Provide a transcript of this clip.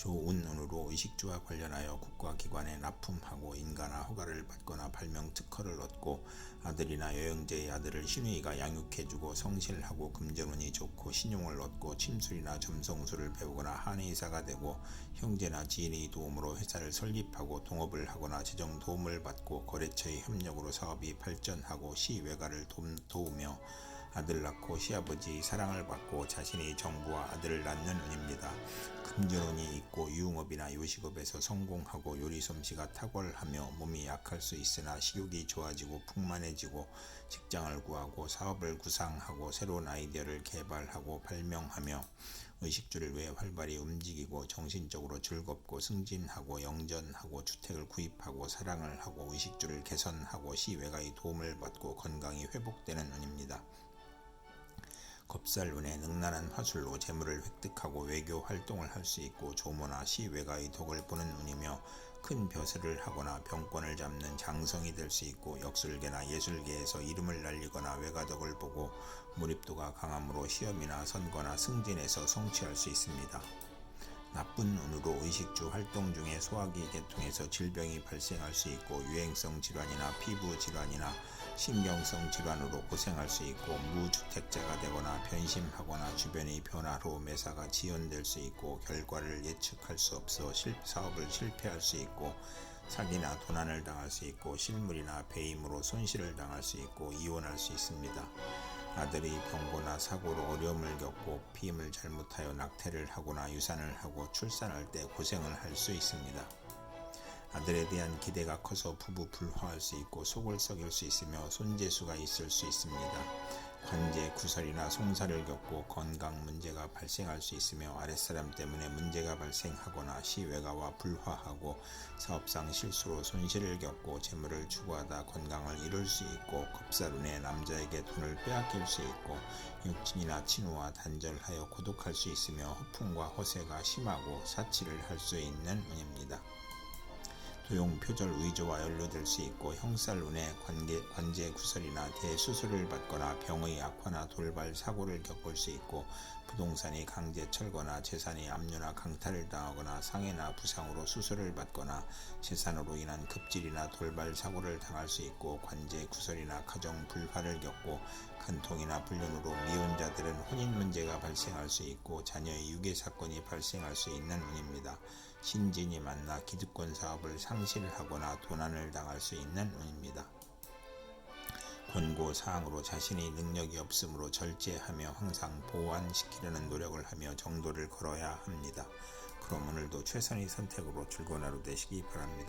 좋은 운으로 의식주와 관련하여 국가기관에 납품하고 인가나 허가를 받거나 발명 특허를 얻고 아들이나 여영제의 아들을 신우이가 양육해주고 성실하고 금전운이 좋고 신용을 얻고 침술이나 점성술을 배우거나 한의사가 되고 형제나 지인의 도움으로 회사를 설립하고 동업을 하거나 재정 도움을 받고 거래처의 협력으로 사업이 발전하고 시외가를 도우며 아들 낳고 시아버지의 사랑을 받고 자신의 정부와 아들을 낳는 운입니다. 금전운이 있고 유흥업이나 요식업에서 성공하고 요리 솜씨가 탁월하며 몸이 약할 수 있으나 식욕이 좋아지고 풍만해지고 직장을 구하고 사업을 구상하고 새로운 아이디어를 개발하고 발명하며 의식주를 위해 활발히 움직이고 정신적으로 즐겁고 승진하고 영전하고 주택을 구입하고 사랑을 하고 의식주를 개선하고 시외가의 도움을 받고 건강이 회복되는 운입니다. 겁살운에 능란한 화술로 재물을 획득하고 외교 활동을 할 수 있고 조모나 시외가의 덕을 보는 운이며 큰 벼슬을 하거나 병권을 잡는 장성이 될 수 있고 역술계나 예술계에서 이름을 날리거나 외가덕을 보고 몰입도가 강함으로 시험이나 선거나 승진에서 성취할 수 있습니다. 나쁜 운으로 의식주 활동 중에 소화기 계통에서 질병이 발생할 수 있고 유행성 질환이나 피부 질환이나 신경성 질환으로 고생할 수 있고 무주택자가 되거나 변심하거나 주변의 변화로 매사가 지연될 수 있고 결과를 예측할 수 없어 실, 사업을 실패할 수 있고 사기나 도난을 당할 수 있고 실물이나 배임으로 손실을 당할 수 있고 이혼할 수 있습니다. 아들이 병고나 사고로 어려움을 겪고 피임을 잘못하여 낙태를 하거나 유산을 하고 출산할 때 고생을 할 수 있습니다. 아들에 대한 기대가 커서 부부 불화할 수 있고 속을 썩일 수 있으며 손재수가 있을 수 있습니다. 관제 구설이나 송사를 겪고 건강 문제가 발생할 수 있으며 아랫사람 때문에 문제가 발생하거나 시외가와 불화하고 사업상 실수로 손실을 겪고 재물을 추구하다 건강을 잃을 수 있고 겁사룬에 남자에게 돈을 빼앗길 수 있고 육친이나 친구와 단절하여 고독할 수 있으며 허풍과 허세가 심하고 사치를 할 수 있는 운입니다. 도용 표절 의조와 연루될 수 있고 형살운에 관계, 관제 구설이나 대수술을 받거나 병의 악화나 돌발 사고를 겪을 수 있고 부동산이 강제 철거나 재산이 압류나 강탈을 당하거나 상해나 부상으로 수술을 받거나 재산으로 인한 급질이나 돌발 사고를 당할 수 있고 관제 구설이나 가정 불화를 겪고 간통이나 불륜으로 미혼자들은 혼인 문제가 발생할 수 있고 자녀의 유괴 사건이 발생할 수 있는 운입니다. 신진이 만나 기득권 사업을 상실하거나 도난을 당할 수 있는 운입니다. 권고 사항으로 자신의 능력이 없으므로 절제하며 항상 보완시키려는 노력을 하며 정도를 걸어야 합니다. 그럼 오늘도 최선의 선택으로 즐거운 하루 되시기 바랍니다.